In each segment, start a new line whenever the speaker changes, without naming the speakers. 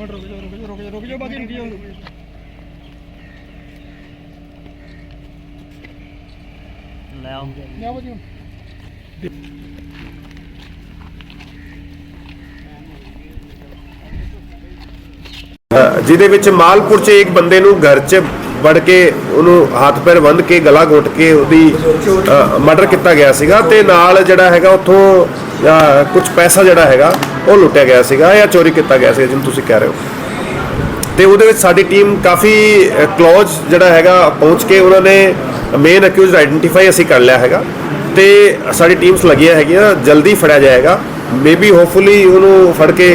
Minute ਰੁਕ ਜਾ ਰੁਕ ਜਾ ਰੁਕ ਜਾ ਰੁਕ ਜਾ ਬਾਜੀ ਰੁਕ ਜਾ
ਲੈ ਆਓ।
ਲਿਆ ਬਾਜੀ
ਅ, ਜਿਹਦੇ ਵਿੱਚ ਮਾਲਪੁਰ 'ਚ ਇੱਕ ਬੰਦੇ ਨੂੰ ਘਰ 'ਚ ਵੜ ਕੇ ਉਹਨੂੰ ਹੱਥ ਪੈਰ ਬੰਨ੍ਹ ਕੇ ਗਲਾ ਘੁੱਟ ਕੇ ਉਹਦੀ ਮਰਡਰ ਕੀਤਾ ਗਿਆ ਸੀਗਾ ਤੇ ਨਾਲ ਜਿਹੜਾ ਹੈਗਾ ਉੱਥੋਂ ਕੁਝ ਪੈਸਾ ਜਿਹੜਾ ਹੈਗਾ ਉਹ ਲੁੱਟਿਆ ਗਿਆ ਸੀਗਾ ਜਾਂ ਚੋਰੀ ਕੀਤਾ ਗਿਆ ਸੀ ਜਿਵੇਂ ਤੁਸੀਂ ਕਹਿ ਰਹੇ ਹੋ। ਤੇ ਉਹਦੇ ਵਿੱਚ ਸਾਡੀ ਟੀਮ ਕਾਫੀ ਕਲੋਜ਼ ਜਿਹੜਾ ਹੈਗਾ ਪਹੁੰਚ ਕੇ ਉਹਨਾਂ ਨੇ ਮੇਨ ਅਕਿਊਜ਼ਡ ਆਇਡੈਂਟੀਫਾਈ ਅਸੀਂ ਕਰ ਲਿਆ ਹੈਗਾ। ਤੇ ਸਾਡੀ ਟੀਮਸ ਲੱਗੀਆਂ ਹੈਗੀਆਂ ਜਲਦੀ ਫੜਿਆ ਜਾਏਗਾ। ਮੇਬੀ ਹੋਪਫੁਲੀ ਉਹਨੂੰ ਫੜ ਕੇ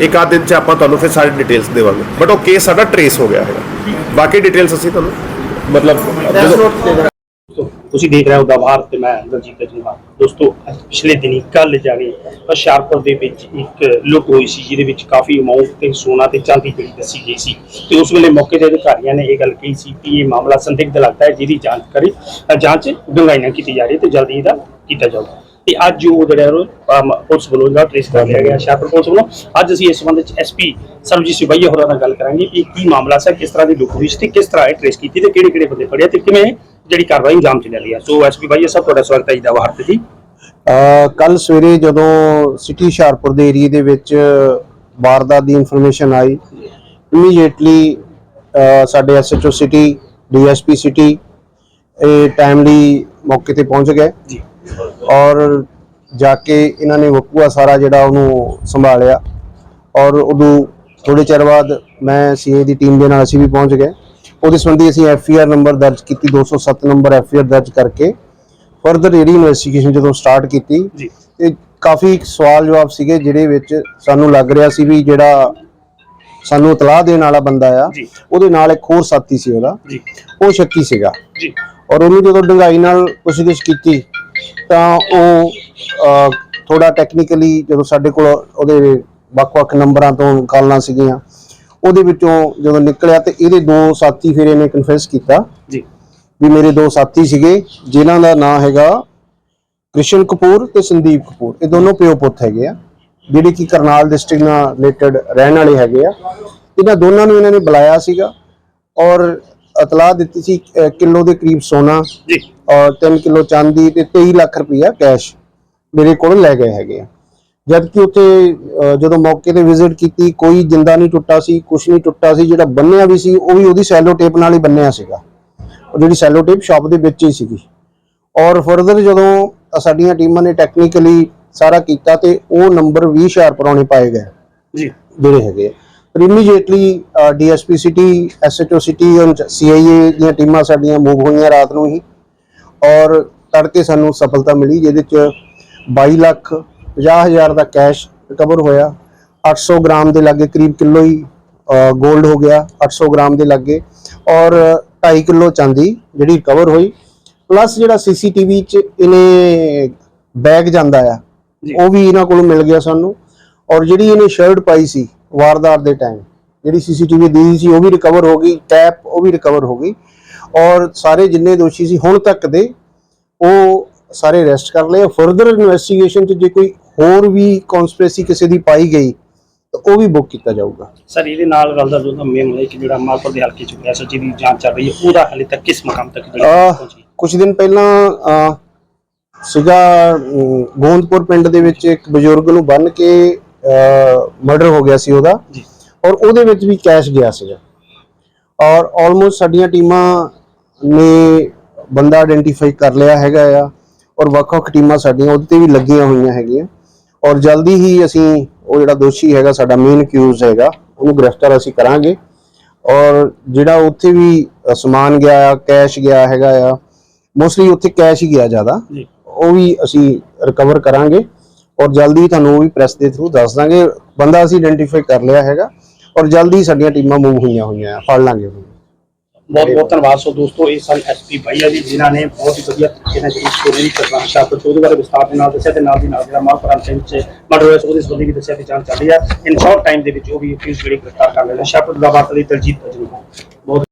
ਇੱਕ ਆਧ ਦਿਨ ਚ ਆਪਾਂ ਤੁਹਾਨੂੰ ਫਿਰ ਸਾਰੀ ਡਿਟੇਲਸ ਦੇਵਾਂਗੇ। ਬਟ ਉਹ ਕੇਸ ਸਾਡਾ ਟਰੇਸ ਹੋ ਗਿਆ ਹੈਗਾ। ਬਾਕੀ ਡਿਟੇਲਸ ਅਸੀਂ ਤੁਹਾਨੂੰ ਮਤਲਬ
ਤੁਸੀਂ ਦੇਖ ਰਹੇ ਹੋ ਦਵਾਰ ਤੇ ਮੈਂ ਦਲਜੀਤ ਜਨਵਾਲ ਦੋਸਤੋ ਪਿਛਲੇ ਦਿਨੀ ਕੱਲ ਜਾਣੀ ਹੁਸ਼ਿਆਰਪੁਰ ਦੇ ਵਿੱਚ ਇੱਕ ਲੁੱਟ ਹੋਈ ਸੀ, ਜਿਹਦੇ ਵਿੱਚ ਕਾਫੀ ਅਮਾਉਂਟ ਤੇ ਸੋਨਾ ਤੇ ਚਾਂਦੀ ਜਿਹੜੀ ਦੱਸੀ ਗਈ ਸੀ। ਤੇ ਉਸ ਵੇਲੇ ਮੌਕੇ ਦੇ ਅਧਿਕਾਰੀਆਂ ਨੇ ਇਹ ਗੱਲ ਕਹੀ ਸੀ ਕਿ ਇਹ ਮਾਮਲਾ ਸੰਦਿਗਧ ਲੱਗਦਾ ਹੈ, ਜਿਹਦੀ ਜਾਂਚ ਕਰੀ ਜਾਂਚ ਡੂੰਘਾਈ ਨਾਲ ਕੀਤੀ ਜਾ ਰਹੀ ਹੈ ਤੇ ਜਲਦੀ ਇਹਦਾ ਕੀਤਾ ਜਾਊਗਾ। ਤੇ ਅੱਜ ਉਹ ਜਿਹੜਾ ਪੁਲਿਸ ਵੱਲੋਂ ਜਿਹੜਾ ਟ੍ਰੇਸ ਕਰ ਲਿਆ ਗਿਆ ਹੁਸ਼ਿਆਰਪੁਰ ਪੁਲਿਸ ਵੱਲੋਂ, ਅੱਜ ਅਸੀਂ ਇਸ ਸੰਬੰਧ ਵਿੱਚ ਐਸਪੀ ਸਰਬਜੀਤ ਸਿਪਾਹੀਆ ਹੋਰਾਂ ਨਾਲ ਗੱਲ ਕਰਾਂਗੇ ਕਿ ਇਹ ਕੀ ਮਾਮਲਾ ਸੀ, ਕਿਸ ਤਰ੍ਹਾਂ ਦੀ ਲੁੱਟ ਹੋਈ ਸੀ ਤੇ ਕਿਸ ਤਰ੍ਹਾਂ ਇਹ ਟ੍ਰੇਸ ਕੀਤੀ ਤੇ ਕਿਹੜੇ ਕਿਹੜੇ ਬੰਦੇ ਫੜਿਆ ਤੇ ਕਿਵੇਂ ਜਿਹੜੀ ਕਾਰਵਾਈ ਅੰਜਾਮ ਚ ਲੈ ਰਹੀ ਹੈ ਸੋ ਐਸਪੀ ਭਾਈ ਸਭ ਤੁਹਾਡਾ ਸਵਾਗਤ ਹੈ ਜੀ ਦਵਾਰ ਤੇ ਜੀ।
ਕੱਲ ਸਵੇਰੇ ਜਦੋਂ ਸਿਟੀ ਹੁਸ਼ਿਆਰਪੁਰ ਦੇ ਏਰੀਏ ਦੇ ਵਿੱਚ ਵਾਰਦਾਤ ਦੀ ਇਨਫੋਰਮੇਸ਼ਨ ਆਈ ਇਮੀਡੀਏਟਲੀ ਸਾਡੇ ਐਸਐਚਓ ਸਿਟੀ ਡੀਐਸਪੀ ਸਿਟੀ ਇਹ ਟਾਈਮਲੀ ਮੌਕੇ ਤੇ ਪਹੁੰਚ ਗਏ।
ਜੀ।
ਔਰ ਜਾ ਕੇ ਇਹਨਾਂ ਨੇ ਵਕੂਆ ਸਾਰਾ ਜਿਹੜਾ ਉਹਨੂੰ ਸੰਭਾਲਿਆ। ਔਰ ਉਦੋਂ ਥੋੜੇ ਚਿਰ ਬਾਅਦ ਮੈਂ ਸੀਏ ਦੀ ਟੀਮ ਦੇ ਨਾਲ ਅਸੀਂ ਵੀ ਪਹੁੰਚ ਗਏ। ਉਹਦੇ ਸੰਬੰਧੀ ਅਸੀਂ ਐਫਆਰ ਨੰਬਰ ਦਰਜ ਕੀਤੀ 207 ਨੰਬਰ ਐਫਆਰ ਦਰਜ ਕਰਕੇ ਫਰਦਰ ਜਿਹੜੀ ਇਨਵੈਸਟੀਗੇਸ਼ਨ ਜਦੋਂ ਸਟਾਰਟ ਕੀਤੀ
ਜੀ।
ਤੇ ਕਾਫੀ ਸਵਾਲ ਜਵਾਬ ਸੀਗੇ ਜਿਹੜੇ ਵਿੱਚ ਸਾਨੂੰ ਲੱਗ ਰਿਹਾ ਸੀ ਵੀ ਜਿਹੜਾ ਸਾਨੂੰ ਇਤਲਾਹ ਦੇਣ ਵਾਲਾ ਬੰਦਾ ਆ। ਉਹਦੇ ਨਾਲ ਇੱਕ ਹੋਰ ਸਾਥੀ ਸੀ ਉਹਦਾ
ਜੀ।
ਉਹ ਸ਼ੱਕੀ ਸੀਗਾ।
ਜੀ।
ਔਰ ਉਹਨੂੰ ਜਦੋਂ ਡੰਗਾਈ ਨਾਲ ਪੁੱਛਗਿੱਛ ਕੀਤੀ ਤਾਂ ਉਹ ਥੋੜਾ ਟੈਕਨੀਕਲੀ ਜਦੋਂ ਸਾਡੇ ਕੋਲ ਉਹਦੇ ਵੱਖ-ਵੱਖ ਨੰਬਰਾਂ ਤੋਂ ਕਾਲਾਂ ਸੀਗੀਆਂ ਉਹਦੇ ਵਿੱਚੋਂ ਜਦੋਂ ਨਿਕਲਿਆ ਤੇ ਇਹਦੇ ਦੋ ਸਾਥੀ ਫਿਰ ਇਹਨੇ ਕਨਫੈਸ ਕੀਤਾ
ਜੀ।
ਵੀ ਮੇਰੇ ਦੋ ਸਾਥੀ ਸੀਗੇ ਜਿਨ੍ਹਾਂ ਦਾ ਨਾਮ ਹੈਗਾ ਕ੍ਰਿਸ਼ਨ ਕਪੂਰ ਤੇ ਸੰਦੀਪ ਕਪੂਰ। ਇਹ ਦੋਨੋਂ ਪਿਓ ਪੁੱਤ ਹੈਗੇ ਆ ਜਿਹੜੇ ਕਿ ਕਰਨਾਲ ਡਿਸਟ੍ਰਿਕਟ ਨਾਲ ਰਿਲੇਟਡ ਰਹਿਣ ਵਾਲੇ ਹੈਗੇ ਆ। ਇਹਨਾਂ ਦੋਨਾਂ ਨੂੰ ਇਹਨਾਂ ਨੇ ਬੁਲਾਇਆ ਸੀਗਾ ਔਰ ਇਤਲਾਹ ਦਿੱਤੀ ਸੀ ਕਿਲੋ ਦੇ ਕਰੀਬ ਸੋਨਾ
ਜੀ।
ਔਰ 3 ਕਿਲੋ ਚਾਂਦੀ ਤੇ 23 ਲੱਖ ਰੁਪਇਆ ਕੈਸ਼ ਮੇਰੇ ਕੋਲ ਲੈ ਗਏ ਹੈਗੇ ਆ। ਜਦ ਕਿ ਉੱਥੇ ਜਦੋਂ ਮੌਕੇ ਤੇ ਵਿਜ਼ਿਟ ਕੀਤੀ ਕੋਈ ਜਿੰਦਾ ਨਹੀਂ ਟੁੱਟਾ ਸੀ ਕੁਝ ਨਹੀਂ ਟੁੱਟਾ ਸੀ ਜਿਹੜਾ ਬੰਨਿਆ ਵੀ ਸੀ ਉਹ ਵੀ ਉਹਦੀ ਸੈਲੋ ਟੇਪ ਨਾਲ ਹੀ ਬੰਨਿਆ ਸੀਗਾ। ਉਹ ਜਿਹੜੀ ਸੈਲੋ ਟੇਪ ਸ਼ਾਪ ਦੇ ਵਿੱਚ ਹੀ ਸੀਗੀ। ਔਰ ਫਰਦਰ ਜਦੋਂ ਸਾਡੀਆਂ ਟੀਮਾਂ ਨੇ ਟੈਕਨੀਕਲੀ ਸਾਰਾ ਕੀਤਾ ਤੇ ਉਹ ਨੰਬਰ 20 ਸ਼ਾਰਪ ਪੁਰਾਣੇ ਪਾਏ ਗਏ।
ਜੀ।
ਜਿਹੜੇ ਹੈਗੇ। ਪਰ immediately DSP city SHO city ਔਰ ਸੀਆਈਏ ਦੀਆਂ ਟੀਮਾਂ ਸਾਡੀਆਂ ਮੂਵ ਹੋਈਆਂ ਰਾਤ ਨੂੰ ਹੀ। ਔਰ ਤੜਕੇ ਸਾਨੂੰ ਸਫਲਤਾ ਮਿਲੀ ਜਿਹਦੇ ਚ 22 ਲੱਖ 50 ਹਜ਼ਾਰ ਦਾ ਕੈਸ਼ ਰਿਕਵਰ ਹੋਇਆ। 800 ਗ੍ਰਾਮ ਦੇ ਲਾਗੇ ਕਰੀਬ ਕਿਲੋ ਹੀ 골ਡ ਹੋ ਗਿਆ 800 ਗ੍ਰਾਮ ਦੇ ਲਾਗੇ। ਔਰ 2.5 ਕਿਲੋ ਚਾਂਦੀ ਜਿਹੜੀ ਰਿਕਵਰ ਹੋਈ। ਪਲੱਸ ਜਿਹੜਾ ਸੀਸੀਟੀਵੀ ਚ ਇਹਨੇ ਬੈਗ ਜਾਂਦਾ ਆ। ਉਹ ਵੀ ਇਹਨਾਂ ਕੋਲੋਂ ਮਿਲ ਗਿਆ ਸਾਨੂੰ। ਔਰ ਜਿਹੜੀ ਇਹਨੇ ਸ਼ਰਟ ਪਾਈ ਸੀ ਵਾਰਦਾਤ ਦੇ ਟਾਈਮ ਜਿਹੜੀ ਸੀਸੀਟੀਵੀ ਦੀ ਸੀ ਉਹ ਵੀ ਰਿਕਵਰ ਹੋ ਗਈ ਟੈਪ ਉਹ ਵੀ ਰਿਕਵਰ ਹੋ ਗਈ। ਔਰ ਸਾਰੇ ਜਿੰਨੇ ਦੋਸ਼ੀ ਸੀ ਹੁਣ ਤੱਕ ਦੇ ਉਹ ਸਾਰੇ ਅਰੈਸਟ ਕਰ ਲਏ। ਫਰਦਰ ਇਨਵੈਸਟੀਗੇਸ਼ਨ ਚ ਜੇ ਕੋਈ ਹੋਰ ਵੀ ਕਨਸਪੀਰੇਸੀ ਕਿਸੇ ਦੀ ਪਾਈ ਗਈ ਤਾਂ ਉਹ ਵੀ ਬੁੱਕ ਕੀਤਾ ਜਾਊਗਾ।
ਸਰ ਇਹਦੇ ਨਾਲ ਰਲਦਾ ਜੁਲਦਾ ਮੇਮ ਹੈ ਕਿ ਜਿਹੜਾ ਮਾਲਪੁਰ ਦੇ ਹਲਕੇ ਚ ਹੋਇਆ ਸੋ ਜਿਹਦੀ ਜਾਂਚ ਚੱਲ ਰਹੀ ਹੈ ਉਹਦਾ ਹਾਲੇ ਤੱਕ ਕਿਸ ਮਕਾਮ ਤੱਕ ਜਿਹੜੀ ਪਹੁੰਚੀ?
ਕੁਝ ਦਿਨ ਪਹਿਲਾਂ ਸੀਗਾ ਗੋਂਦਪੁਰ ਪਿੰਡ ਦੇ ਵਿੱਚ ਇੱਕ ਬਜ਼ੁਰਗ ਨੂੰ ਬੰਨ ਕੇ ਮਰਡਰ ਹੋ ਗਿਆ ਸੀ ਉਹਦਾ।
ਜੀ।
ਔਰ ਉਹਦੇ ਵਿੱਚ ਵੀ ਕੈਸ਼ ਗਿਆ ਸੀਗਾ। ਔਰ ਆਲਮੋਸਟ ਸਾਡੀਆਂ ਟੀਮਾਂ ਨੇ ਬੰਦਾ ਆਇਡੈਂਟੀਫਾਈ ਕਰ ਲਿਆ ਹੈਗਾ ਆ ਔਰ ਵੱਖ-ਵੱਖ ਟੀਮਾਂ ਸਾਡੀਆਂ ਉਹਦੇ ਤੇ ਵੀ ਲੱਗੀਆਂ ਹੋਈਆਂ ਹੈਗੀਆਂ। ਔਰ ਜਲਦੀ ਹੀ ਅਸੀਂ ਉਹ ਜਿਹੜਾ ਦੋਸ਼ੀ ਹੈਗਾ ਸਾਡਾ ਮੇਨ ਅਕਿਊਜ਼ ਹੈਗਾ ਉਹਨੂੰ ਗ੍ਰਿਫਤਾਰ ਅਸੀਂ ਕਰਾਂਗੇ। ਔਰ ਜਿਹੜਾ ਉੱਥੇ ਵੀ ਸਮਾਨ ਗਿਆ ਆ ਕੈਸ਼ ਗਿਆ ਹੈਗਾ ਆ ਮੋਸਟਲੀ ਉੱਥੇ ਕੈਸ਼ ਹੀ ਗਿਆ ਜ਼ਿਆਦਾ। ਉਹ ਵੀ ਅਸੀਂ ਰਿਕਵਰ ਕਰਾਂਗੇ ਔਰ ਜਲਦੀ ਤੁਹਾਨੂੰ ਉਹ ਵੀ ਪ੍ਰੈਸ ਦੇ ਥਰੂ ਦੱਸ ਦਾਂਗੇ। ਬੰਦਾ ਅਸੀਂ ਆਇਡੈਂਟੀਫਾਈ ਕਰ ਲਿਆ ਹੈਗਾ ਔਰ ਜਲਦੀ ਸਾਡੀਆਂ ਟੀਮਾਂ ਮੂਵ ਹੋਈਆਂ ਹੋਈਆਂ ਆ ਫੜ ਲਾਂਗੇ। ਉਹਨੂੰ
ਬਹੁਤ ਬਹੁਤ ਧੰਨਵਾਦ। ਸੋ ਦੋਸਤੋ, ਇਹ ਸਨ ਐਸਪੀ ਭਾਈਆ ਜੀ, ਜਿਨ੍ਹਾਂ ਨੇ ਬਹੁਤ ਹੀ ਵਧੀਆ ਤਰੀਕੇ ਨਾਲ ਜਿਹੜੀ ਸਟੋਰੀ ਕਰਨਾ ਸ਼ਾਪਰ ਤੋਂ ਉਹਦੇ ਬਾਰੇ ਵਿਸਤਾਰ ਦੇ ਨਾਲ ਦੱਸਿਆ ਤੇ ਨਾਲ ਦੀ ਨਾਲ ਜਿਹੜਾ ਮਾਲਪੁਰ ਸਿੰਘ ਚ ਮਰਡਰ ਹੋਇਆ, ਸੀ ਉਹਦੇ ਸੰਬੰਧੀ ਵੀ ਦੱਸਿਆ ਤੇ ਜਾਂਚ ਚੱਲ ਰਹੀ ਹੈ ਇਨ ਸ਼ਾਰਟ ਟਾਈਮ ਦੇ ਵਿੱਚ ਉਹ ਵੀ ਅਕਿਊਜ਼ ਜਿਹੜੀ ਗ੍ਰਿਫਤਾਰ ਕਰ ਲੈਣਾ। ਸ਼ਾਪਰ ਦਾ ਬਾਤ ਲਈ ਦਲਜੀਤ ਅਜਨੂ ਬਹੁਤ